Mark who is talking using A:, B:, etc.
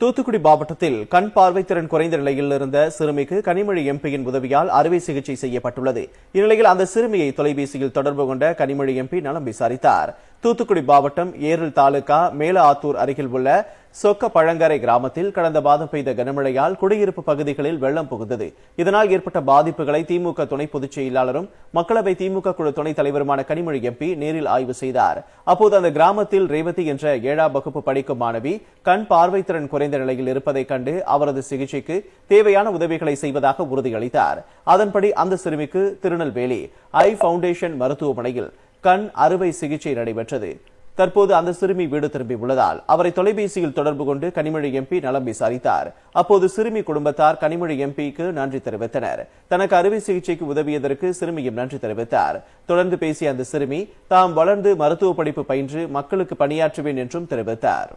A: தூத்துக்குடி மாவட்டத்தில் கண் பார்வை திறன் குறைந்த நிலையில் இருந்த சிறுமிக்கு கனிமொழி எம்பியின் உதவியால் அறுவை சிகிச்சை செய்யப்பட்டுள்ளது. இந்நிலையில் அந்த சிறுமியை தொலைபேசியில் தொடர்பு கொண்ட கனிமொழி எம்பி நலம் விசாரித்தார். தூத்துக்குடி மாவட்டம் ஏரல் தாலுகா மேல ஆத்தூர் அருகில் உள்ள சொக்க பழங்கரை கிராமத்தில் கடந்த மாதம் பெய்த கனமழையால் குடியிருப்பு பகுதிகளில் வெள்ளம் புகுந்தது. இதனால் ஏற்பட்ட பாதிப்புகளை திமுக துணை பொதுச் செயலாளரும் மக்களவை திமுக குழு துணைத் தலைவருமான கனிமொழி எம்பி நேரில் ஆய்வு செய்தார். அப்போது அந்த கிராமத்தில் ரேவதி என்ற ஏழாம் வகுப்பு படிக்கும் மாணவி கண் பார்வை திறன் குறைந்த நிலையில் இருப்பதைக் கண்டு அவரது சிகிச்சைக்கு தேவையான உதவிகளை செய்வதாக உறுதியளித்தார். அதன்படி அந்த சிறுமிக்கு திருநெல்வேலி ஐ பவுண்டேஷன் மருத்துவமனையில் கண் அறுவை சிகிச்சை நடைபெற்றது. தற்போது அந்த சிறுமி வீடு திரும்பியுள்ளதால் அவரை தொலைபேசியில் தொடர்பு கொண்டு கனிமொழி எம்பி நலம் விசாரித்தார் அப்போது சிறுமி குடும்பத்தார் கனிமொழி எம்பிக்கு நன்றி தெரிவித்தனர். தனக்கு அறுவை சிகிச்சைக்கு உதவியதற்கு சிறுமியும் நன்றி தெரிவித்தார். தொடர்ந்து பேசிய அந்த சிறுமி தாம் வளர்ந்து மருத்துவ படிப்பு பயின்று மக்களுக்கு பணியாற்றுவேன் என்றும் தெரிவித்தார்.